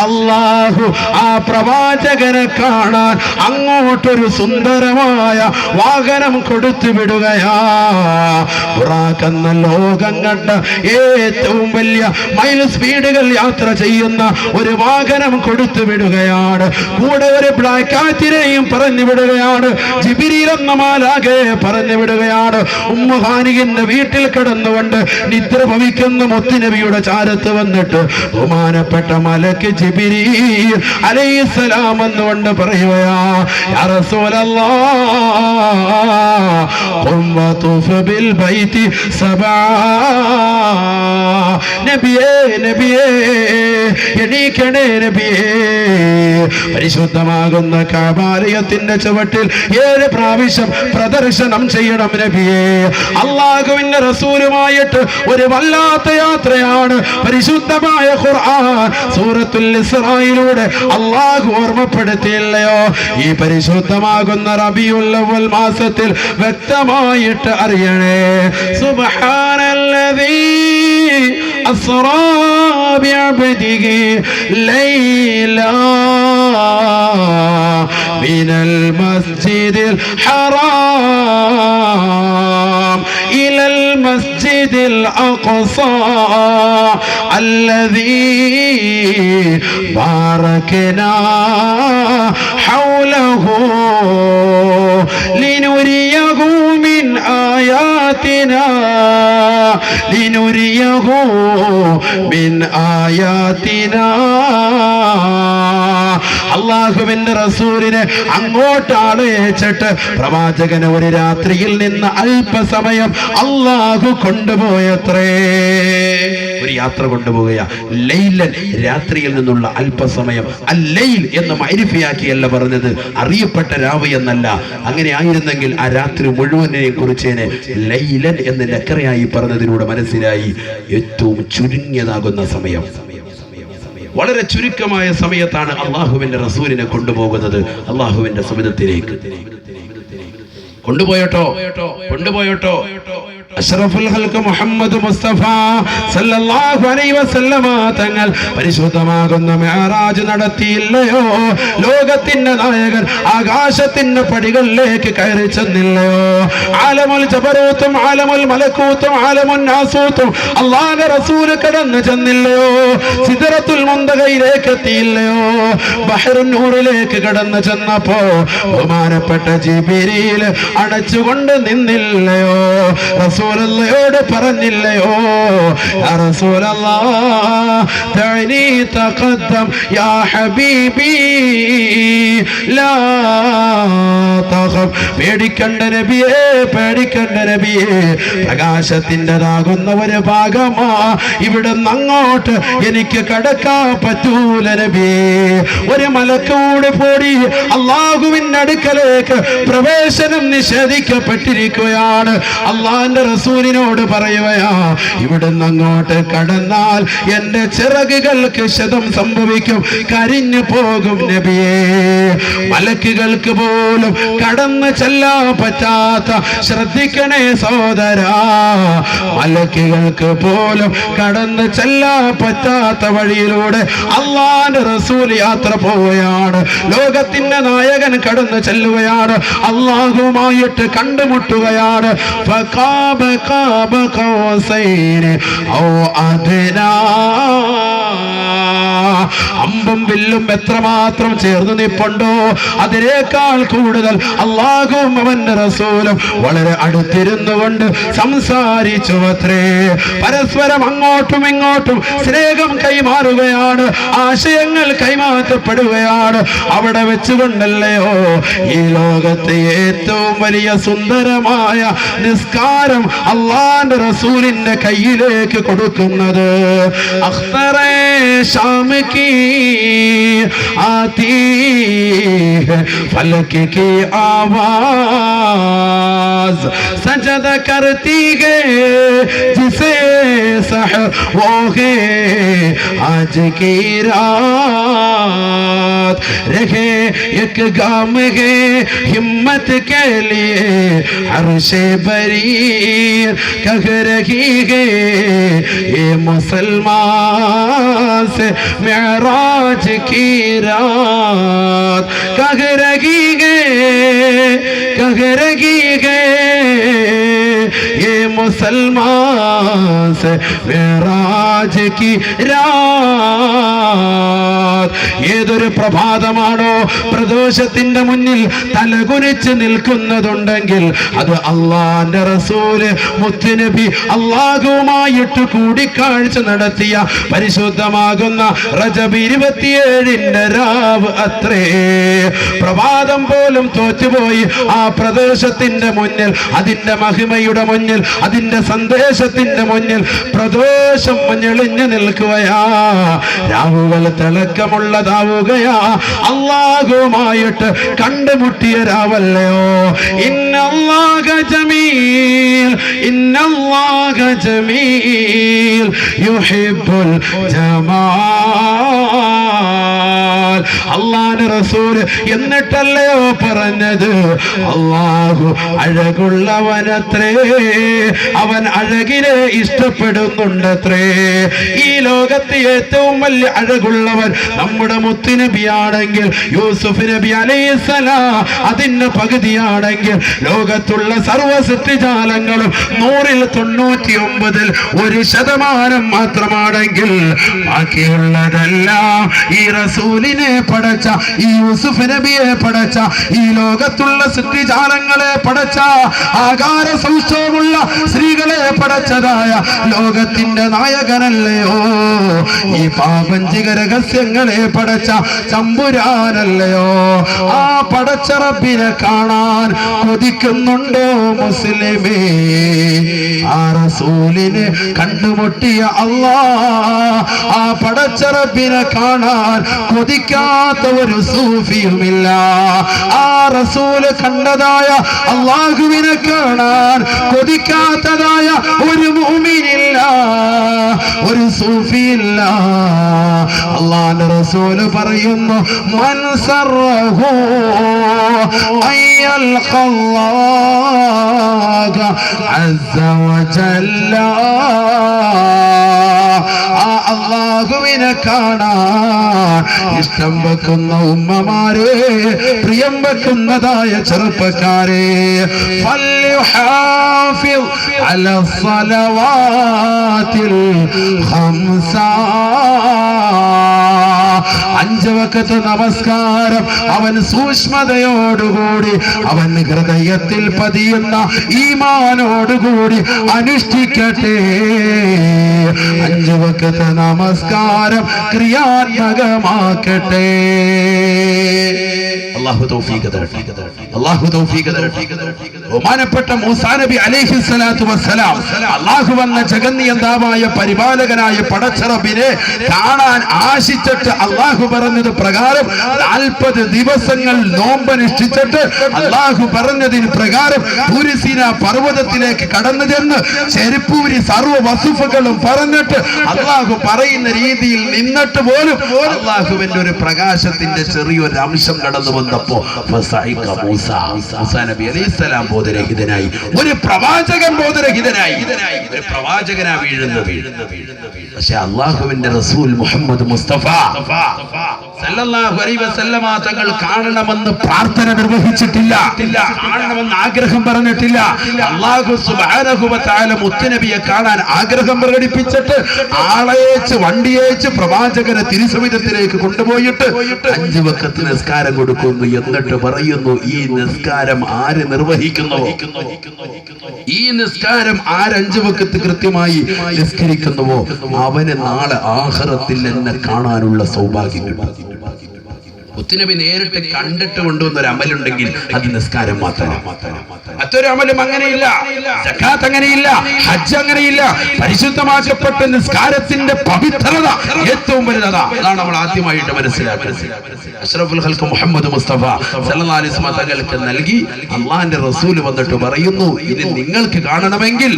അള്ളാഹു ആ പ്രവാചകനെ കാണാൻ അങ്ങോട്ടൊരു സുന്ദരമായ വാഹനം കൊടുത്തു വിടുകയാ. ബുറാക്കെന്ന ലോകം കണ്ട ഏറ്റവും വലിയ മൈൽ സ്പീഡുകൾ യാത്ര ചെയ്യുന്ന ഒരു വാഹനം കൊടുത്തു വിടുകയാണ്. കൂടെ ഒരു ബ്ലാക്ക് ആറ്റിനെയും പറഞ്ഞു വിടുകയാണ്. ജിബിരിൽ എന്ന മാലാകെ പറഞ്ഞു വിടുകയാണ്. ഉമ്മുഹാനികിന്റെ വീട്ടിൽ കിടന്നുകൊണ്ട് നിദ്ര ഭവിക്കുന്ന മുത്തുനബിയുടെ ചാരത്ത് വന്നിട്ട് ബഹുമാനപ്പെട്ട മലക്ക് അലൈഹിസ്സലാം എന്നുകൊണ്ട് നബിയേ നബിയേ നബിയേ. പരിശുദ്ധമാകുന്ന കാബാലയത്തിന്റെ ചുവട്ടിൽ ഏഴ് പ്രാവശ്യം പ്രദർശനം ചെയ്യണം നബിയേ. അള്ളാഹുവിന്റെ റസൂലുമായിട്ട് ഒരു വല്ലാത്ത യാത്രയാണ് പരിശുദ്ധമായ ഖുർആൻ സൂറത്തുൽ ഇസ്രായിലൂടെ അള്ളാഹു ഓർമ്മപ്പെടുത്തിയില്ലയോ ഈ പരിശുദ്ധമാകുന്ന റബിയുൽ അവ്വൽ മാസത്തിൽ വ്യക്തമായിട്ട് അറിയണേ സുബ്ഹാനല്ലദീ അസ്റാ بعبده ليلا من المسجد الحرام إلى المسجد الأقصى الذي باركنا حوله لنريه من آياتنا لنريه من آياتنا. അള്ളാഹുവിന്റെ റസൂലിനെ അങ്ങോട്ടാണ് അയച്ചിട്ട്. പ്രവാചകന് ഒരു രാത്രിയിൽ നിന്ന് അല്പസമയം അള്ളാഹു കൊണ്ടുപോയത്രേ. ഒരു യാത്ര കൊണ്ടുപോവുകയാ. ലൈലൻ രാത്രിയിൽ നിന്നുള്ള അല്പസമയം അല്ലയിൽ എന്ന് മൈരിഫിയാക്കിയല്ല പറഞ്ഞത്. അറിയപ്പെട്ട രാവ് എന്നല്ല. അങ്ങനെ ആയിരുന്നെങ്കിൽ ആ രാത്രി മുഴുവനെയും കുറിച്ചേനെ ലൈലൻ എന്ന് ലക്കറയായി പറഞ്ഞതിലൂടെ മനസ്സിലായി. ഏറ്റവും ചുരുങ്ങിയതാകുന്ന സമയം. വളരെ ചുരുക്കമായ സമയത്താണ് അള്ളാഹുവിന്റെ റസൂലിനെ കൊണ്ടുപോകുന്നത്. അള്ളാഹുവിന്റെ സുമിതത്തിലേക്ക്. കൊണ്ടുപോയോട്ടോ? കൊണ്ടുപോയോട്ടോ? അഷ്റഫുൽ ഹൽക്ക് മുഹമ്മദ് മുസ്തഫ സല്ലല്ലാഹു അലൈഹി വസല്ലമ തങ്ങൾ പരിശുദ്ധമാകുന്ന മെഹറാജ് നടത്തിയില്ലയോ? ലോകത്തിന്റെ നായകൻ ആകാശത്തിന്റെ പടികളിലേക്ക് കയറി ചെന്നില്ലയോ? ആലമുൽ ജബറൂത്തും ആലമുൽ മലക്കൂത്തും ആലമുൽ നാസൂത്തും അള്ളാഹുവിന്റെ റസൂൽ കടന്നു ചെന്നില്ലയോ? സിദറത്തുൽ മുന്തകയിലേക്ക് എത്തിയില്ലയോ? ബഹറുൻ നൂറിലേക്ക് കടന്നു ചെന്നപ്പോ ബഹുമാനപ്പെട്ട ജിബിരിയിൽ അടച്ചുകൊണ്ട് നിന്നില്ലയോ? റസൂലയോട് പറഞ്ഞില്ലയോ? തഖദ്ദം യാ ഹബീബി ലാ തഖഫ് പേടിക്കണ്ട നബിയേ പേടിക്കണ്ട നബിയേ പ്രകാശത്തിന്റെതാകുന്ന ഒരു ഭാഗമാ. ഇവിടെ അങ്ങോട്ട് എനിക്ക് കടക്കാൻ പറ്റൂല നബിയേ. ഒരു മലക്കൂടെ പോടി അള്ളാഹുവിന്റെ അടുക്കലേക്ക് പ്രവേശനം നിഷേധിക്കപ്പെട്ടിരിക്കുകയാണ്. അള്ളാന്റെ റസൂലിനോട് പറയുകയാ ഇവിടുന്ന് അങ്ങോട്ട് കടന്നാൽ എന്റെ ചിറകുകൾക്ക് ശതം സംഭവിക്കും കരിഞ്ഞു പോകും നബിയേ. മലക്കുകൾക്ക് പോലും കടന്നു ചെല്ലാൻ പറ്റാത്ത ശ്രദ്ധിക്കണേ സോദരാ മലക്കുകൾക്ക് പോലും കടന്നു ചെല്ലാൻ പറ്റാത്ത വഴിയിലൂടെ അള്ളാന്റെ റസൂൽ യാത്ര പോവുകയാണ്. ലോകത്തിന്റെ നായകൻ കടന്നു ചെല്ലുകയാണ്. അള്ളാഹുമായിട്ട് കണ്ടുമുട്ടുകയാണ്. فقاب قاب قوسين أو أدنى അമ്പും വില്ലും എത്രമാത്രം ചേർന്ന് നിപ്പുണ്ടോ അതിനേക്കാൾ കൂടുതൽ അള്ളാഹും അവന്റെ റസൂലും വളരെ അടുത്തിരുന്നു കൊണ്ട് സംസാരിച്ചു അത്രേ പരസ്പരം അങ്ങോട്ടും ഇങ്ങോട്ടും സ്നേഹം കൈമാറുകയാണ് ആശയങ്ങൾ കൈമാറ്റപ്പെടുകയാണ് അവിടെ വെച്ചുകൊണ്ടല്ലയോ ഈ ലോകത്തെ ഏറ്റവും വലിയ സുന്ദരമായ നിസ്കാരം അള്ളാന്റെ റസൂലിന്റെ കയ്യിലേക്ക് കൊടുക്കുന്നത്. അഖ്തറേ शाम की आती है। फलक की आवाज़ सजद करती है। जिसे सह वो है। आज की रात रहे एक गाम है। हिम्मत के लिए अर्श बरी कह रही है। ये मुसलमान से मेराज की रात। कह रही गे, कह रही गे, ये मुसलमान से मेराज की रात। ഏതൊരു പ്രഭാതമാണോ പ്രദോഷത്തിന്റെ മുന്നിൽ തലകുനിച്ച് നിൽക്കുന്നതുണ്ടെങ്കിൽ അത് അള്ളാന്റെ റസൂൽ മുത്തുനബി അള്ളാഹുവുമായിട്ട് കൂടിക്കാഴ്ച നടത്തിയ പരിശുദ്ധമാകുന്ന റജബ് ഇരുപത്തിയേഴിന്റെ രാവ് അത്രേ. പ്രഭാതം പോലും തോറ്റുപോയി ആ പ്രദേശത്തിന്റെ മുന്നിൽ അതിന്റെ മഹിമയുടെ മുന്നിൽ അതിന്റെ സന്ദേശത്തിന്റെ മുന്നിൽ പ്രദോഷം ഞെളിഞ്ഞു നിൽക്കുകയാ. രാവുകൾ തിളക്കമുള്ളതാവുകയാ അള്ളാഹുമായിട്ട് കണ്ടുമുട്ടിയ രാവല്ലയോ? ജമീൽ ജമീൽ റസൂൽ എന്നിട്ടല്ലയോ പറഞ്ഞത്? അള്ളാഹു അഴകുള്ളവനത്രേ അവൻ അഴകിനെ ഇഷ്ടപ്പെടുന്നുണ്ടത്രേ. ഈ ലോകത്ത് ഏറ്റവും വലിയ അഴകുള്ളവൻ നമ്മുടെ മുത്തുനബിയാണെങ്കിൽ യൂസുഫ് നബി അലൈഹിസ്സലാം അതിന്റെ പകുതിയാണെങ്കിൽ ലോകത്തുള്ള സർവ സൃഷ്ടിജാലങ്ങളും നൂറിൽ തൊണ്ണൂറ്റി ഒമ്പതിൽ ഒരു ശതമാനം മാത്രമാണെങ്കിൽ ബാക്കിയുള്ളതെല്ലാം ഈ റസൂലിനെ പടച്ച ഈ യൂസുഫ് നബിയെ പടച്ച ഈ ലോകത്തുള്ള സൃഷ്ടിജാലങ്ങളെ പടച്ച ആകാര സൗഷ്ടവുമുള്ള സ്ത്രീകളെ പടച്ചതായ ലോകത്തിന്റെ നായകനല്ലയോ? ഈ പാപഞ്ചിക രഹസ്യങ്ങളെ പടച്ച ചമ്പുരാനല്ലയോ ആ പടച്ച റബ്ബിനെ കാണാൻ കൊതിക്കുന്നുണ്ടോ മുസ്ലിമേ? ആ റസൂലിനെ കണ്ടുമുട്ടിയ അള്ളാ ആ പടച്ച റബ്ബിനെ കാണാൻ കൊതിക്കാത്ത ഒരു സൂഫിയുമില്ല. ആ റസൂൽ കണ്ടതായ അള്ളാഹുവിനെ കാണാൻ കൊതിക്കാത്തതായ ഒരു മൂമിനില്ല ഒരു സൂഫിയില്ല. അള്ളാന്റെ റസൂല് പറയുന്നു മൻസറഹു അയ്യൽ അസ്സ വജല്ല ആ അള്ളാഹുവിനെ കാണാൻ ഇഷ്ടം വെക്കുന്ന ഉമ്മമാരെ പ്രിയം വെക്കുന്നതായ ചെറുപ്പക്കാരെ فليحافظ على الصلوات الخمسة അഞ്ച് വക്കത്ത് നമസ്കാരം അവൻ സൂക്ഷ്മതയോടുകൂടി അവൻ ഹൃദയത്തിൽ പതിയുന്ന ഈമാനോടുകൂടി അനുഷ്ഠിക്കട്ടെ അഞ്ച് വക്കത്ത് നമസ്കാരം ക്രിയാത്മകമാക്കട്ടെ അള്ളാഹു തൗഫീഖ് തരട്ടെ. അള്ളാഹു തൗഫീഖ് തരട്ടെ. ബഹുമാനപ്പെട്ട മൂസാ നബി അലൈഹി സ്വലാത്തു വസ്സലാം അള്ളാഹു വന്ന ജഗന്നിയന്താവായ പരിപാലകനായ പടച്ചറബിനെ കാണാൻ ആശിച്ചിട്ട് അള്ളാഹു പറഞ്ഞത് പ്രകാരം നാൽപ്പത് ദിവസങ്ങൾ നോമ്പനുഷ്ഠിച്ചിട്ട് അള്ളാഹു പറഞ്ഞതിന് പ്രകാരം പൂരിസീന പർവതത്തിലേക്ക് കടന്നു ചെന്ന് ചെരുപ്പൂരി സർവ വസുഫുകളും പറഞ്ഞിട്ട് അള്ളാഹു പറയുന്ന രീതിയിൽ നിന്നിട്ട് പോലും അള്ളാഹുവിന്റെ ഒരു പ്രകാശത്തിന്റെ ചെറിയൊരു അംശം കടന്നു വന്നപ്പോ മൂസാ നബി അലൈഹിസ്സലാം ബോധരഹിതനായി. ഒരു പ്രവാചകൻ ബോധരഹിതനായി. ഒരു പ്രവാചകനാ വീഴുന്നത്. പക്ഷെ അള്ളാഹുവിന്റെ റസൂൽ മുഹമ്മദ് മുസ്തഫ തങ്ങൾ കാണണമെന്ന് പ്രാർത്ഥന നിർവഹിച്ചിട്ടില്ല. കാണണമെന്ന് ആഗ്രഹം പറഞ്ഞിട്ടില്ല. അള്ളാഹു തആല മുത്തുനബിയെ കാണാൻ ആഗ്രഹം പ്രകടിപ്പിച്ചിട്ട് ആളയച്ച് വണ്ടിയയച്ച് പ്രവാചകനെ തിരുസമിതത്തിലേക്ക് കൊണ്ടുപോയിട്ട് അഞ്ചു വക്കത്ത് നിസ്കാരം കൊടുക്കുന്നു എന്നിട്ട് പറയുന്നു ഈ നിസ്കാരം ആര് നിർവഹിക്കുന്നു? ഈ നിസ്കാരം ആരഞ്ചു വക്കത്ത് കൃത്യമായി നിസ്കരിക്കുന്നുവോ? അവന് നാളെ ആഹ്റത്തിൽ എന്നെ കാണാനുള്ള സൗഭാഗ്യം കിട്ടും. മുത്തുനബി നേരിട്ട് കണ്ടിട്ട് കൊണ്ടുവന്ന ഒരു അമലുണ്ടെങ്കിൽ അത് നിസ്കാരം മാത്രമാണ്. മറ്റൊരു അമലും അങ്ങനെയില്ല. സക്കാത്ത് അങ്ങനെയില്ല. ഹജ്ജ് അങ്ങനെയില്ല. പരിശുദ്ധമാക്കപ്പെട്ട നിസ്കാരത്തിന്റെ പവിത്രത ഏറ്റവും വലുതാ അതാണ് നമ്മൾ ആദ്യമായിട്ട് മനസ്സിലാക്കുന്നത്. അഷ്റഫുൽ മുസ്തഫ തങ്ങൾക്ക് നൽകി അള്ളാഹിന്റെ റസൂൽ വന്നിട്ട് പറയുന്നു ഇത് നിങ്ങൾക്ക് കാണണമെങ്കിൽ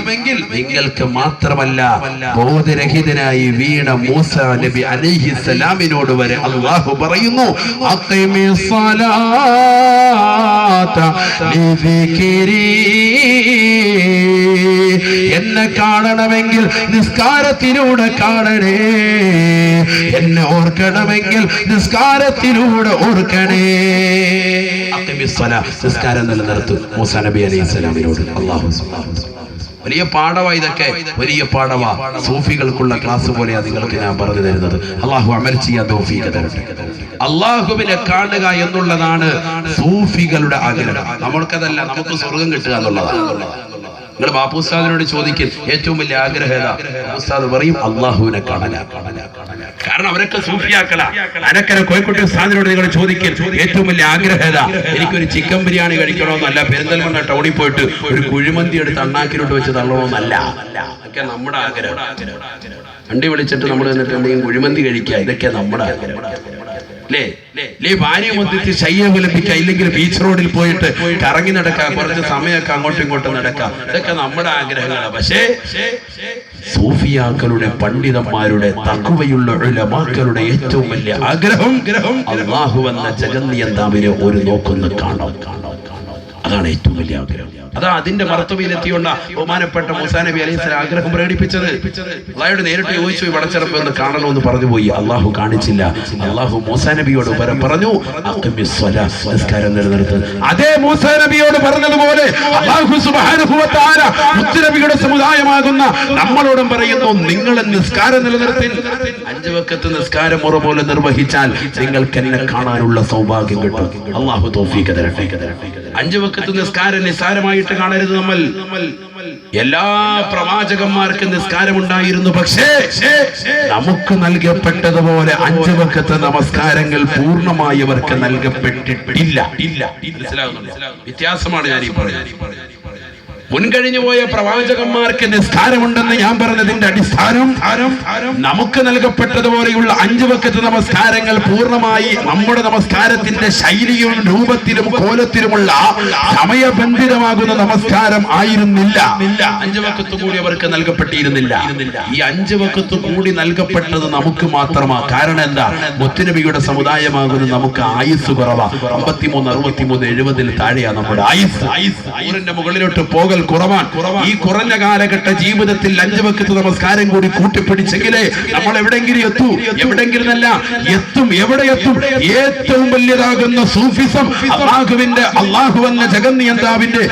നിങ്ങൾക്ക് മാത്രമല്ല ബോധരഹിതനായി വീണ മൂസ നബി അലൈഹി സലാമിനോട് വരെ അള്ളാഹു പറയുന്നു അഖിമി الصلاة لذكري എന്നെ കാണണമെങ്കിൽ നിസ്കാരത്തിലൂടെ കാണണേ. എന്നെ ഓർക്കണമെങ്കിൽ നിസ്കാരത്തിലൂടെ ഓർക്കണേ. നിസ്കാരം നിലനിർത്തും. മൂസ നബി അലൈഹി സ്വലാമിനോട്. അള്ളാഹു വലിയ പാഠവാ ഇതൊക്കെ. വലിയ പാഠവാ. സൂഫികൾക്കുള്ള ക്ലാസ് പോലെയാണ് നിങ്ങൾക്ക് ഞാൻ പറഞ്ഞു തരുന്നത്. അള്ളാഹു അമൽ ചെയ്യാൻ അള്ളാഹുവിനെ കാണുക എന്നുള്ളതാണ് സൂഫികളുടെ ആഗ്രഹം. നമ്മൾക്കതല്ല നമുക്ക് സ്വർഗം കിട്ടുക എന്നുള്ളതാണ്. നിങ്ങൾ ബാപ്പുസ്താദിനോട് ചോദിക്കും ഏറ്റവും വലിയ ആഗ്രഹം ബാപ്പുസ്താദ് പറയും അള്ളാഹുവിനെ കാണല കാരണം അവരൊക്കെ സൂഫിയാക്കല അനക്കര കോഴിക്കോട്ടെ ഉസ്താദിനോട് നിങ്ങൾ ചോദിക്കും ഏറ്റവും വലിയ ആഗ്രഹം എനിക്കൊരു ചിക്കൻ ബിരിയാണി കഴിക്കണമെന്നല്ല പെരിന്തൽമണ്ണ ടൗണിൽ പോയിട്ട് ഒരു കുഴിമന്തി എടുത്ത് അണ്ണാക്കിലോട്ട് വെച്ച് തള്ളണമെന്നല്ല. ഒക്കെ നമ്മുടെ ആഗ്രഹം. വണ്ടി വിളിച്ചിട്ട് നമ്മൾ എന്നിട്ട് കുഴിമന്തി കഴിക്കുക ഇതൊക്കെ നമ്മുടെ ആഗ്രഹം. അല്ലേ നീ ഭാര്യ മൊത്തത്തിൽ ശയ്യം വിലപ്പിക്കുക ഇല്ലെങ്കിൽ ബീച്ച് റോഡിൽ പോയിട്ട് കറങ്ങി നടക്കാം കുറച്ച് സമയമൊക്കെ അങ്ങോട്ടും ഇങ്ങോട്ടും നടക്കാം. ഇതൊക്കെ നമ്മുടെ ആഗ്രഹങ്ങളാണ് പക്ഷേ സൂഫിയാക്കളുടെ പണ്ഡിതന്മാരുടെ തക്കുവയുള്ള ഉലമാക്കളുടെ ഏറ്റവും വലിയ ആഗ്രഹം അള്ളാഹു എന്ന ജഗന്നിയന്താവിനെ ഒരു നോക്കുന്ന കാണാം അതാണ് ഏറ്റവും വലിയ ആഗ്രഹം. അതാ അതിന്റെ മർത്തവയിലെത്തിയുള്ള ബഹുമാനപ്പെട്ട മൂസാ നബി അലൈഹി സ്വലാം ആഗ്രഹം പ്രകടിപ്പിച്ചത്. അള്ളാഹയോട് നേരിട്ട് ചോദിച്ചു പടച്ചിറപ്പ് എന്ന് കാണണമെന്ന് പറഞ്ഞു പോയി. അള്ളാഹു കാണിച്ചില്ല. അള്ളാഹു മൂസാ നബിയോട് പറഞ്ഞു നമസ്കാരം സ്വലാ", നിസ്കാരം നിലനിർത്ത്. അതേ മൂസാ നബിയോട് പറഞ്ഞതുപോലെ അള്ളാഹു സമുദായമാകുന്ന നമ്മളോടും പറയുന്നു നിങ്ങൾ നിസ്കാരം നിലനിർത്തി അഞ്ചു വക്കത്ത് നിസ്കാരം മുറ പോലെ നിർവഹിച്ചാൽ നിങ്ങൾക്ക് എന്നെ കാണാനുള്ള സൗഭാഗ്യം കിട്ടും. അള്ളാഹു തൗഫീഖ് തരട്ടെ. അഞ്ചു വക്കത്ത് നിസ്കാരം നിസ്സാരമായിട്ട് കാണരുത് നമ്മൾ എല്ലാ പ്രവാചകന്മാർക്കും നിസ്കാരമുണ്ടായിരുന്നു പക്ഷേ നമുക്ക് നൽകപ്പെട്ടതുപോലെ അഞ്ചു വക്കത്തെ നമസ്കാരങ്ങൾ പൂർണമായി അവർക്ക് നൽകപ്പെട്ടിട്ടില്ല ഇല്ല? വ്യത്യാസമാണ് ഞാൻ ഈ പറയുന്നത് മുൻകഴിഞ്ഞു പോയ പ്രവാചകന്മാർക്ക് നിസ്കാരമുണ്ടെന്ന് ഞാൻ പറഞ്ഞതിന്റെ അടിസ്ഥാനം നമുക്ക് നൽകപ്പെട്ടതുപോലെയുള്ള അഞ്ചു വക്കത്ത് നമസ്കാരങ്ങൾ പൂർണമായി നമ്മുടെ നമസ്കാരത്തിന്റെ ശൈലിയും രൂപത്തിലും കോലത്തിലുമുള്ള സമയബന്ധിതമാകുന്ന നമസ്കാരം ആയിരുന്നില്ല. അഞ്ചു വക്കത്ത് കൂടി അവർക്ക് നൽകപ്പെട്ടിരുന്നില്ല. ഈ അഞ്ചു വക്കത്ത് കൂടി നൽകപ്പെട്ടത് നമുക്ക് മാത്രമാ. കാരണം എന്താ? മുത്തുനബിയുടെ സമുദായമാകുന്ന നമുക്ക് ആയുസ് കുറവാ. അമ്പത്തിമൂന്ന് അറുപത്തിമൂന്ന് എഴുപതിൽ താഴെയാ നമ്മുടെ ആയുസ്. ആയുസ്. മുകളിലോട്ട് പോകൽ കുറവാൻ ഈ കുറഞ്ഞ കാലഘട്ട ജീവിതത്തിൽ അഞ്ചു നമസ്കാരം കൂടി കൂട്ടിപ്പിടിച്ചെങ്കിലേ നമ്മൾ എവിടെങ്കിലും എത്തൂ. എവിടെങ്കിലും അല്ല എത്തും. എവിടെ എത്തും? ഏറ്റവും വലിയതാകുന്ന സൂഫിസം അള്ളാഹുവിന്റെ അള്ളാഹു എന്ന ജഗന്നിയന്താവിന്റെ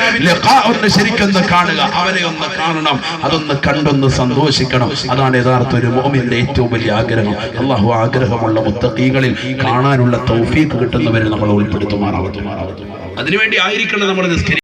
ഒന്ന് കാണുക. അവരെ ഒന്ന് കാണണം. അതൊന്ന് കണ്ടൊന്ന് സന്തോഷിക്കണം. അതാണ് യഥാർത്ഥ ഒരു മോമിന്റെ ഏറ്റവും വലിയ ആഗ്രഹം. അള്ളാഹു ആഗ്രഹമുള്ള മുത്തക്കീകളിൽ കാണാനുള്ള തൗഫീഖ് കിട്ടുന്നവരെ നമ്മൾ ഉൾപ്പെടുത്തുമാറാവുന്നു അതിനുവേണ്ടി ആയിരിക്കണം നമ്മൾ നിസ്കരി